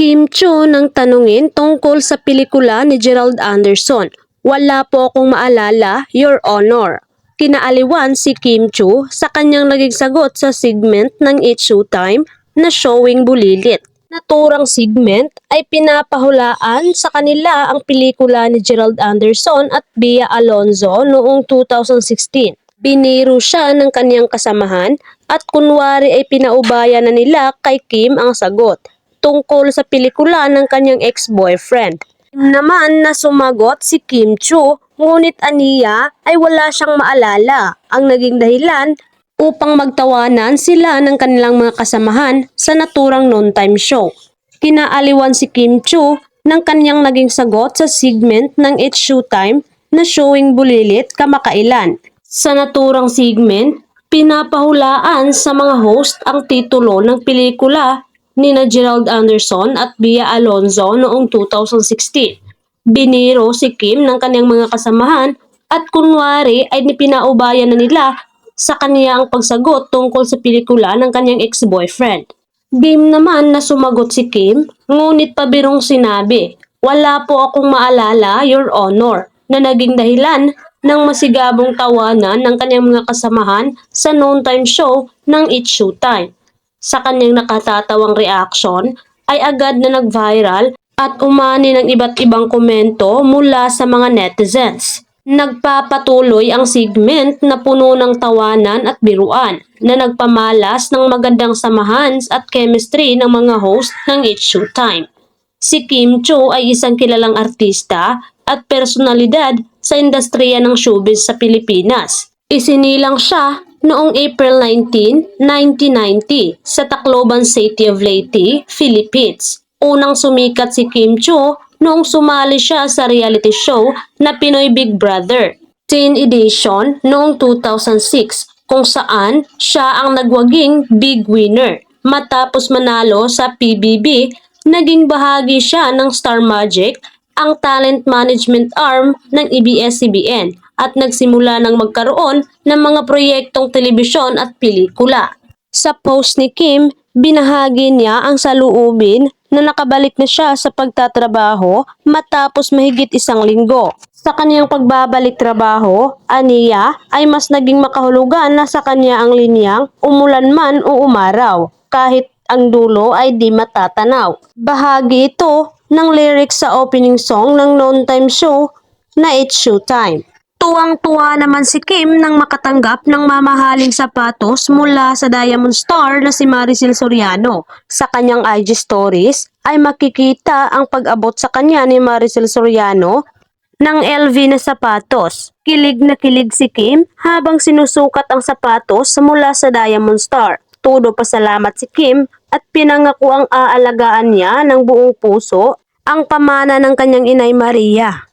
Kim Cho nang tanungin tungkol sa pelikula ni Gerald Anderson. Wala po akong maalala, Your Honor. Kinaaliwan si Kim Cho sa kanyang naging sagot sa segment ng It's Showtime na showing bulilit. Naturang segment ay pinapahulaan sa kanila ang pelikula ni Gerald Anderson at Bea Alonzo noong 2016. Biniro siya ng kanyang kasamahan at kunwari ay pinaubayan na nila kay Kim ang sagot tungkol sa pelikula ng kanyang ex-boyfriend. Naman na sumagot si Kim Chu, ngunit aniya ay wala siyang maalala ang naging dahilan upang magtawanan sila ng kanilang mga kasamahan sa naturang non-time show. Kinaaliwan si Kim Chu ng kanyang naging sagot sa segment ng It's Showtime na showing bulilit kamakailan. Sa naturang segment, pinapahulaan sa mga host ang titulo ng pelikula ni na Gerald Anderson at Bea Alonzo noong 2016. Biniro si Kim ng kanyang mga kasamahan at kunwari ay nipinaubayan na nila sa kanya pagsagot tungkol sa pelikula ng kanyang ex-boyfriend. Game naman na sumagot si Kim, ngunit pabirong sinabi, wala po akong maalala, Your Honor, na naging dahilan ng masigabong tawanan ng kanyang mga kasamahan sa noon time show ng It's Showtime. Sa kanyang nakatatawang reaction ay agad na nag-viral at umani ng iba't ibang komento mula sa mga netizens. Nagpapatuloy ang segment na puno ng tawanan at biruan na nagpamalas ng magandang samahan at chemistry ng mga host ng It's Showtime. Si Kim Cho ay isang kilalang artista at personalidad sa industriya ng showbiz sa Pilipinas. Isinilang siya noong April 19, 1990 sa Tacloban City of Leyte, Philippines. Unang sumikat si Kim Cho noong sumali siya sa reality show na Pinoy Big Brother. Teen edition noong 2006 kung saan siya ang nagwaging big winner. Matapos manalo sa PBB, naging bahagi siya ng Star Magic ang talent management arm ng E ABS-CBN at nagsimula ng magkaroon ng mga proyektong telebisyon at pelikula. Sa post ni Kim, binahagi niya ang saluubin na nakabalik na siya sa pagtatrabaho matapos mahigit isang linggo. Sa kanyang pagbabalik trabaho, aniya ay mas naging makahulugan na sa kanya ang linyang umulan man o umaraw kahit ang dulo ay di matatanaw. Bahagi ito ng lyrics sa opening song ng non-time show na It's Showtime. Tuwang-tuwa naman si Kim nang makatanggap ng mamahaling sapatos mula sa Diamond Star na si Maricel Soriano. Sa kanyang IG stories ay makikita ang pag-abot sa kanya ni Maricel Soriano ng LV na sapatos. Kilig na kilig si Kim habang sinusukat ang sapatos mula sa Diamond Star. Todo pasalamat si Kim at pinangako ang aalagaan niya ng buong puso ang pamana ng kanyang inay Maria.